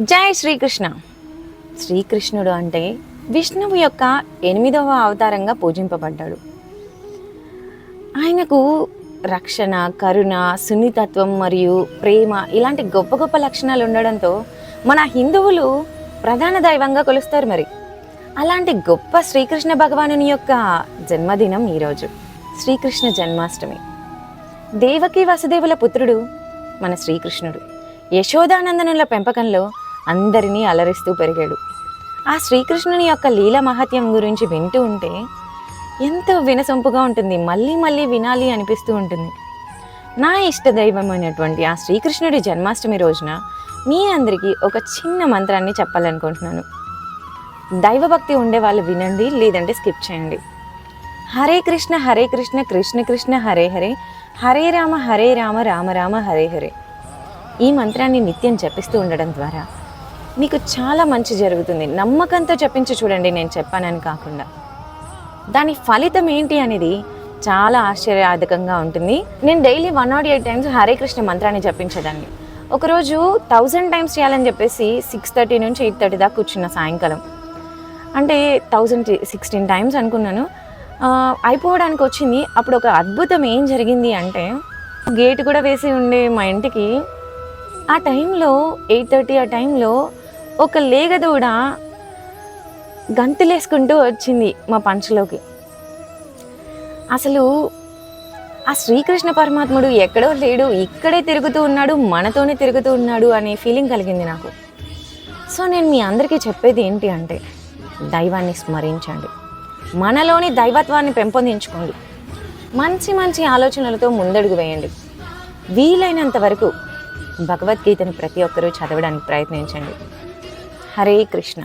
జై శ్రీకృష్ణ. శ్రీకృష్ణుడు అంటే విష్ణువు యొక్క ఎనిమిదవ అవతారంగా పూజింపబడ్డాడు. ఆయనకు రక్షణ కరుణ సున్నితత్వం మరియు ప్రేమ ఇలాంటి గొప్ప గొప్ప లక్షణాలు ఉండడంతో మన హిందువులు ప్రధాన దైవంగా కొలుస్తారు మరి. అలాంటి గొప్ప శ్రీకృష్ణ భగవానుని యొక్క జన్మదినం ఈరోజు. శ్రీకృష్ణ జన్మాష్టమి. దేవకి వసుదేవుల పుత్రుడు మన శ్రీకృష్ణుడు. యశోదానందనుల పెంపకంలో అందరినీ అలరిస్తూ పెరిగాడు. ఆ శ్రీకృష్ణుని యొక్క లీల మహత్యం గురించి వింటూ ఉంటే ఎంతో వినసొంపుగా ఉంటుంది. మళ్ళీ మళ్ళీ వినాలి అనిపిస్తూ ఉంటుంది. నా ఇష్ట దైవమైనటువంటి ఆ శ్రీకృష్ణుడి జన్మాష్టమి రోజున మీ అందరికీ ఒక చిన్న మంత్రాన్ని చెప్పాలనుకుంటున్నాను. దైవభక్తి ఉండే వాళ్ళు వినండి లేదంటే స్కిప్ చేయండి. హరే కృష్ణ హరే కృష్ణ కృష్ణ కృష్ణ హరే హరే హరే రామ హరే రామ రామ రామ హరే హరే. ఈ మంత్రాన్ని నిత్యం జపిస్తూ ఉండడం ద్వారా మీకు చాలా మంచి జరుగుతుంది. నమ్మకంతో చెప్పించి చూడండి నేను చెప్పానని కాకుండా. దాని ఫలితం ఏంటి అనేది చాలా ఆశ్చర్యార్థకంగా ఉంటుంది. నేను daily one nought eight times Hare Krishna మంత్రాన్ని జపించేదాన్ని. ఒకరోజు థౌజండ్ టైమ్స్ చేయాలని చెప్పేసి సిక్స్ థర్టీ నుంచి ఎయిట్ థర్టీ దాకా కూర్చున్న సాయంకాలం. అంటే థౌజండ్ సిక్స్టీన్ టైమ్స్ అనుకున్నాను. అయిపోవడానికి వచ్చింది. అప్పుడు ఒక అద్భుతం ఏం జరిగింది అంటే గేట్ కూడా వేసి ఉండే మా ఇంటికి ఆ టైంలో ఎయిట్ థర్టీ ఆ టైంలో ఒక లేగదూడ గంతులేసుకుంటూ వచ్చింది మా పంచలోకి. అసలు ఆ శ్రీకృష్ణ పరమాత్ముడు ఎక్కడో లేడు ఇక్కడే తిరుగుతూ ఉన్నాడు మనతోనే తిరుగుతూ ఉన్నాడు అనే ఫీలింగ్ కలిగింది నాకు. సో నేను మీ అందరికీ చెప్పేది ఏంటి అంటే దైవాన్ని స్మరించండి. మనలోని దైవత్వాన్ని పెంపొందించుకోండి. మంచి మంచి ఆలోచనలతో ముందడుగు వేయండి. వీలైనంత వరకు భగవద్గీతను ప్రతి ఒక్కరూ చదవడానికి ప్రయత్నించండి. హరే కృష్ణ